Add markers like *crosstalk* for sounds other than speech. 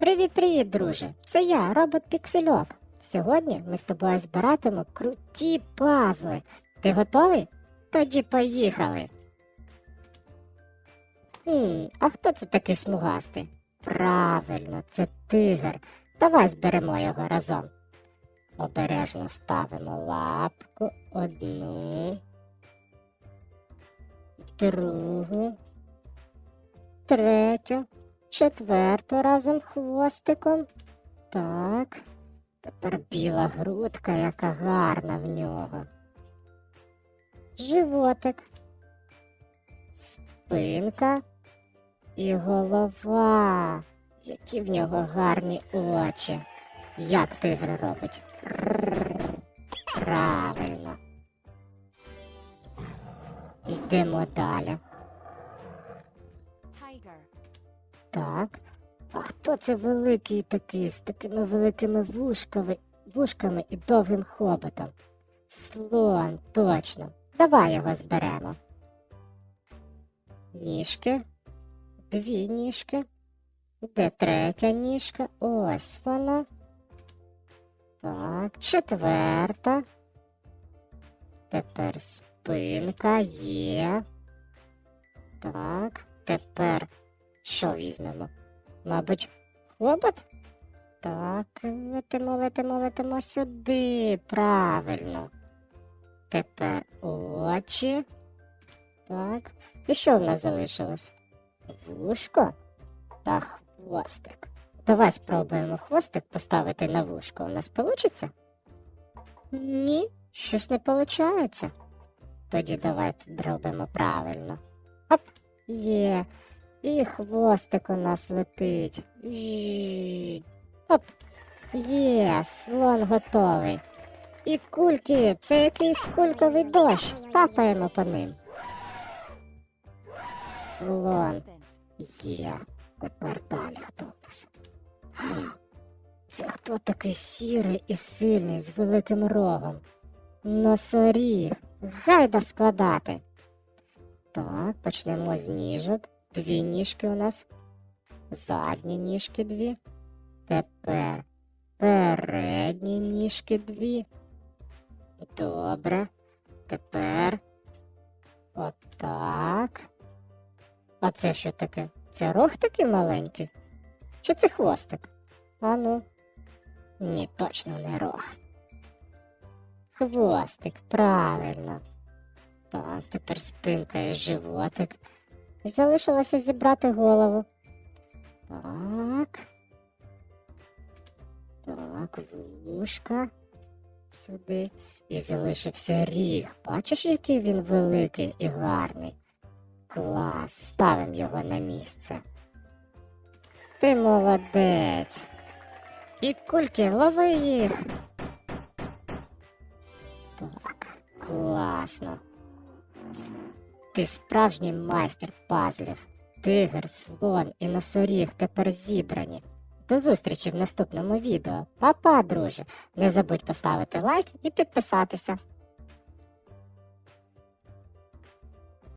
Привіт-привіт, друже! Це я, робот Піксельок. Сьогодні ми з тобою збиратимо круті пазли. Ти готовий? Тоді поїхали. Хм, а хто це такий смугастий? Правильно, це тигр. Давай зберемо його разом. Обережно ставимо лапку одну, другу, третю, четверту разом хвостиком. Так. Тепер біла грудка, яка гарна в нього. Животик, спинка і голова. Які в нього гарні очі. Як тигр робить? Правильно. Йдемо далі. Так. А хто це великий такий з такими великими вушками, вушками і довгим хоботом? Слон, точно. Давай його зберемо. Ніжки. Дві ніжки. Де третя ніжка? Ось вона. Так, четверта. Тепер спинка є. Так, тепер що візьмемо? Мабуть, хобот? Так, летимо, летимо, летимо сюди. Правильно. Тепер очі. Так. І що в нас залишилось? Вушко та хвостик. Давай спробуємо хвостик поставити на вушко. У нас вийде? Ні, щось не виходить. Тоді давай зробимо правильно. Оп, є. І хвостик у нас летить. Оп. Є, слон готовий. І кульки, це якийсь кульковий дощ. Тапаємо по ним. Слон є. Тепер далі хто у нас? *gasps* Це хто такий сірий і сильний з великим рогом? Носоріг. Гайда складати. Так, почнемо з ніжок. Дві ніжки у нас. Задні ніжки дві. Тепер передні ніжки дві. Добре. Тепер отак. А це що таке? Це рог такий маленький? Чи це хвостик? Ану. Ні, точно не рог. Хвостик, правильно. Так, тепер спинка і животик. Залишилося зібрати голову. Так. Так, вушка. Сюди. І залишився ріг. Бачиш, який він великий і гарний. Клас, ставимо його на місце. Ти молодець. І кульки, лови їх. Так, класно. Ти справжній майстер пазлів. Тигр, слон і носоріг тепер зібрані. До зустрічі в наступному відео. Па-па, друже! Не забудь поставити лайк і підписатися.